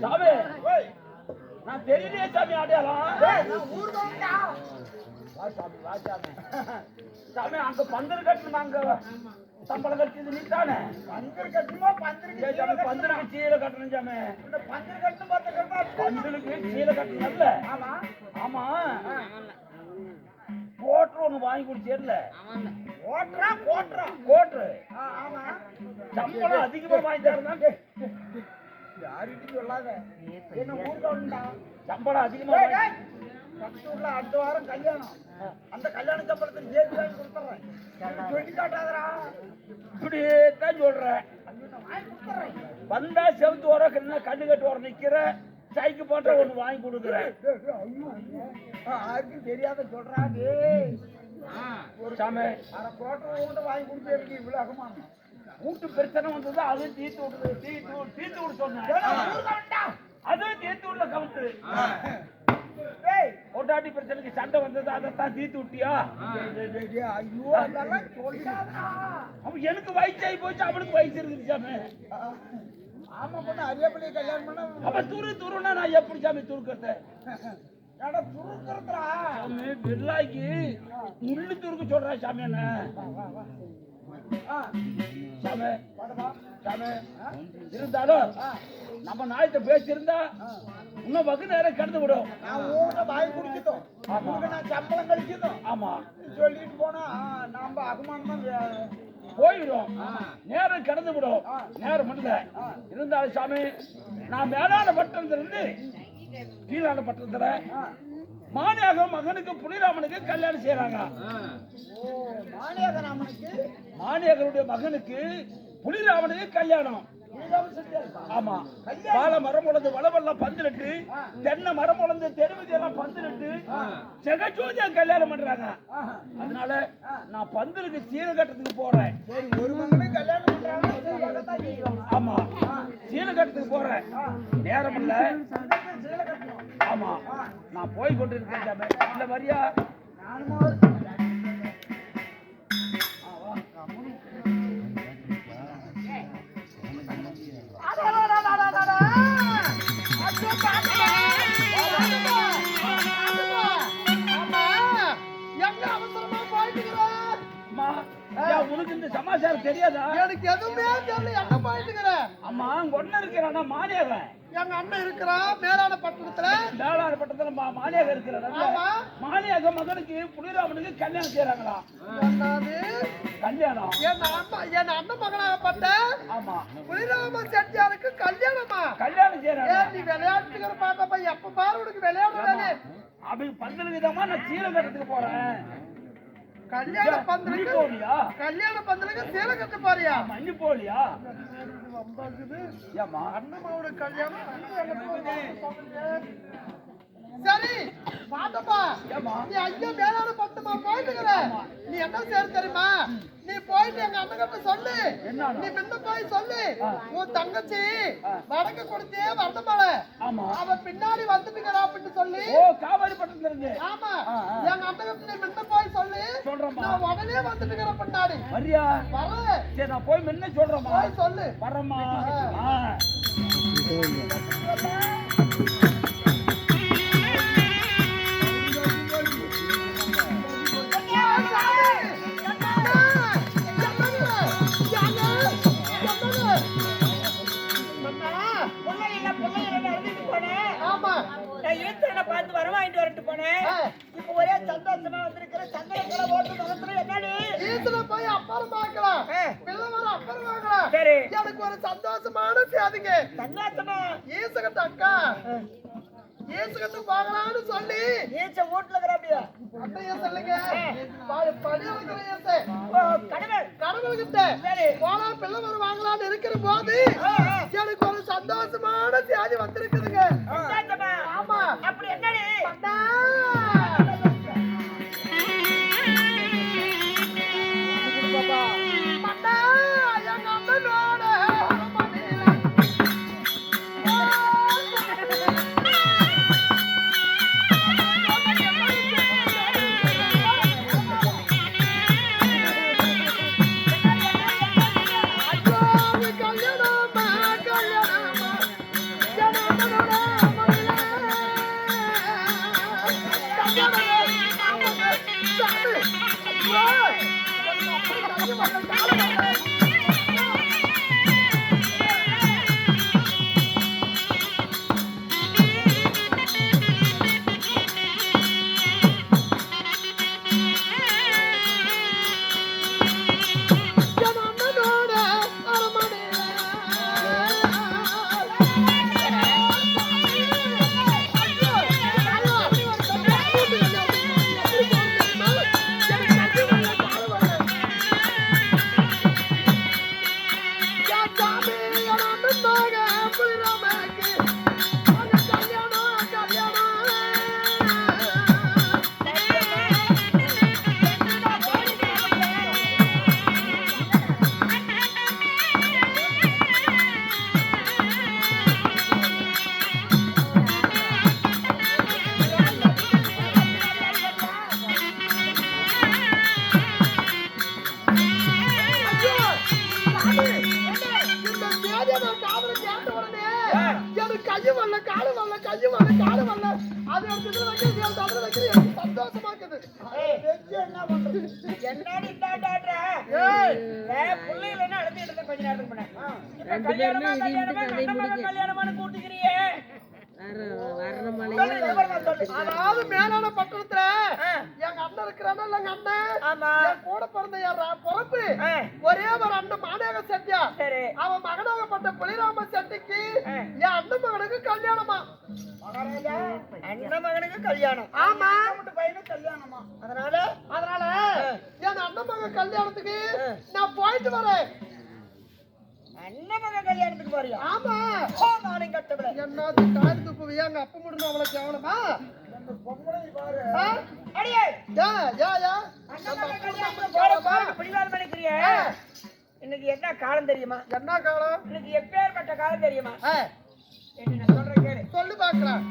சாமி நான் தெரியலையே அங்க பந்தல் கட்டணும் சம்பளம் கட்டியது தானே பந்தல் கட்டணுமா பந்தல் பந்தலுக்கு சீல கட்டணும் சாமி பந்தல் கட்டணும் பந்தலுக்கு சீல கட்டணும் ஆமா ஆமா கோட்ரு ஒண்ணு வாங்கி போட்டுறா கோட்ரு ஆ, ஆமா. சம்பளம் அதிகமா வாங்கி தரதான் யாருக்கிட்டும் சொல்லாத. என்ன ஊர்கோண்டா சம்பளம் அதிகமா டேய், வாங்கி டேய். பக்கத்து ஊர்ல அடுத்த வாரம் கல்யாணம். அந்த கல்யாண சம்பளத்துக்கு சேர்த்து வாங்கி கொடுத்துறேன். எனக்கு சொல்லி காட்டாதடா இப்படி தான் சொல்றேன். வாங்கி கொடுத்துறேன் வந்தா செவுத்து வர கண்ணு கட்டு வர நிக்கிற சைக்கு போன்ற ஒண்ணு வாங்கி கொடுக்குறேன். யாருக்கும் தெரியாத சொல்றா டேய் சாமி. அரை கோட்டை உங்கள்கிட்ட வாங்கி கொடுத்து இவ்வளவு அகமானம். வீட்டு பிரச்சனை வந்தது அதுவும் தீர்த்து விடுது தீர்த்து தீர்த்து விட சொன்னேன். அதுவும் தீர்த்து விடல கவுத்து டேய் பொண்டாட்டி பிரச்சனைக்கு சண்டை வந்தது அதைத்தான் தீர்த்து விட்டியா? டேய், டேய், டேய், டேய், ஐயோ அதெல்லாம் எனக்கு வயசாகி போச்சு அவனுக்கு வயசு இருக்குது சாமி. ஆமா பொண்ணு அரியப்பள்ளி கல்யாணம் பண்ண அவன் துரு துருன்னா நான் எப்படி சாமி துருக்கிறத? ஏடா துருக்குறதுடா. சாமி பிள்ளாய்க்கு முள்ளு துருக்கு சாமி என்ன? ஆ சாமி சாமி இருந்தாலும் நம்ம நாயத்தை பேசியிருந்தா இன்னும் வகு நேரம் கடந்து விடும். நான் வாங்கி குடிக்கட்டும். நான் சம்பளம் கழிக்கட்டும். ஆமா. சொல்லிட்டு போனா ஆ, நாம அகமானம் தான் போயிடும். நேரம் கடந்து விடும் நேரம் முடியல இருந்தாலும் சாமி நான் மேலான பட்டணத்துல இருந்து கீழான பட்டணத்துல மானியாக மகனுக்கு புனிராமனுக்கு கல்யாணம் செய்யறாங்க ஓ மானியகராமனுக்கு மானியகருடைய மகனுக்கு புனிராமனுக்கு கல்யாணம். ஆமா. வாழை மரம் உழந்து வளவெல்லாம் பந்திலிட்டு தென்னை மரம் உழந்து தெருவுதி எல்லாம் பந்திலிட்டு செகச்சோதியா கல்யாணம் பண்றாங்க. அதனால நான் பந்தலுக்கு சீர கட்டத்துக்கு போறேன். ஒரு மகனுக்கு கல்யாணம் பண்றாங்க. ஆமா. சீர கட்டத்துக்கு போறேன் நேரம் இல்ல. ஆமா. நான் போய் கொண்டு இருக்கேன் சாமி தெரியாதா? எனக்கு எதுவுமே தெரியல. போயிட்டு இருக்கிற? அம்மா ஒண்ணு இருக்கிறானா மானியகன் எங்க அண்ணன் இருக்கிறான் மேலான பட்டணத்துல. வேளாண் பட்டத்துல மா- மானியகன் இருக்கிறான். மானியக மகனுக்கு புனிராமனுக்கு கல்யாணம் செய்யறாங்களா? கல்யாணம். என் அண்ணன் என் அண்ணன் மகனாகப்பட்ட ஆமா. புலிராம செட்டியாருக்கு கல்யாணமா? கல்யாணம் செய்யறாங்க. நீ விளையாட்டுக்கிற பாக்கப்ப எப்ப பாரு உனக்கு விளையாட வேலை அப்படி பந்தல் விதமா நான் சீல கட்டத்துக்கு போறேன். கல்யாண பந்தலுக்கு போலியா கல்யாண பந்தலுக்கு சீலை கட்ட பாரியா மண்ணி போலியா ஏமா அண்ணமாவோட கல்யாணம்? சரி பாத்தப்பா நீ ஐயா மேலான பட்டமா போயிட்டு. நீ என்ன செய்ய தெரியுமா? நீ போயிட்டு எங்க அண்ணன் சொல்லு. நீ முன்ன போய் சொல்லு. உன் தங்கச்சி வடக்கு கொடுத்தே வரணுமால. அவ பின்னாடி வந்துட்டுக்கிறா அப்படின்னு சொல்லி. ஓ காவேரி பட்டத்துல இருந்து. ஆமா ஆ, ஆ. எங்க அண்ணன் கிட்ட நீ முன்ன போய் சொல்லு சொல்றேம்மா. உடனே வந்துட்டுக்கிற பின்னாடி. வரியா வர சரி நான் போய் முன்ன சொல்றேம்மா. போய் சொல்லு. ஆமா. நான் ஈஸ்வரனை பார்த்து வரம் வாங்கிட்டு வரட்டு போனேன். இப்ப ஒரே சந்தோஷமா வந்திருக்கிற சந்தனக்கலை ஓட்டு சரி. எனக்கு ஒரு சந்தோஷமான செய்திங்க சந்தோஷமா? ஈசுகிட்ட அக்கா ஈசுகிட்ட பார்க்கலாம்னு சொல்லி ஈச்ச வீட்டுல இருக்கிறாப்பியா? அண்ணைய சொல்லுங்க ப- படி இருக்கிற ஈசு ஓ, கடவுள். கடவுள்கிட்ட சரி. போனா பிள்ளை வர வாங்கலாம்னு இருக்கிற போது. எனக்கு ஒரு சந்தோஷமான செய்தி வந்திருக்குதுங்க கையும் வரல காலு வரல கையும் வரல காலு வரல அது எடுத்து வைக்கிறது அது அதுல வைக்கிறது எனக்கு சந்தோஷமா இருக்குது. வெச்சு என்ன பண்றது? என்னடி டாடாடுற ஏய். ஏய் பிள்ளைகள் என்ன அழுத்திட்டு இருந்த கொஞ்ச நேரத்துக்கு முன்னாடி. இப்ப கல்யாணமா கல்யாணமா கண்ணமாக கல்யாணமான்னு கூட்டிக்கிறியே சொல்லு, விவரமா சொல்லு. அதாவது மேலான பட்டணத்துல எங்க அண்ணன் இருக்கிறானா இல்ல எங்க அண்ணன் கூட பிறந்த என் ர- பிறப்பு ஒரே ஒரு அண்ணன் மாநேக செட்டியா சரி. அவன் மகனாகப்பட்ட புலிராம செட்டிக்கு மகாராஜா அண்ணன் மகனுக்கு கல்யாணம். ஆமா. பையனுக்கு கல்யாணமா? அதனால? அதனால என் அண்ணன் மகன் கல்யாணத்துக்கு நான் போயிட்டு வரேன். அண்ணன் மகன் கல்யாணத்துக்கு போறியா? ஆமா. ஓ நானும் கட்டவிட என்னது காய் துப்புவியா எங்க அப்பா முடிஞ்சு அவளை ஆ? அடியே. ஏ ஏ ஏ அண்ணன் மகன் கல்யாணத்துக்கு போற பாரு பிடிவாதம் பண்ணிக்கிறியே இன்னைக்கு என்ன காலம் தெரியுமா? என்ன காலம்? இன்னைக்கு எப்பேற்பட்ட காலம் தெரியுமா? என்ன சொல்லு பாக்கலாம்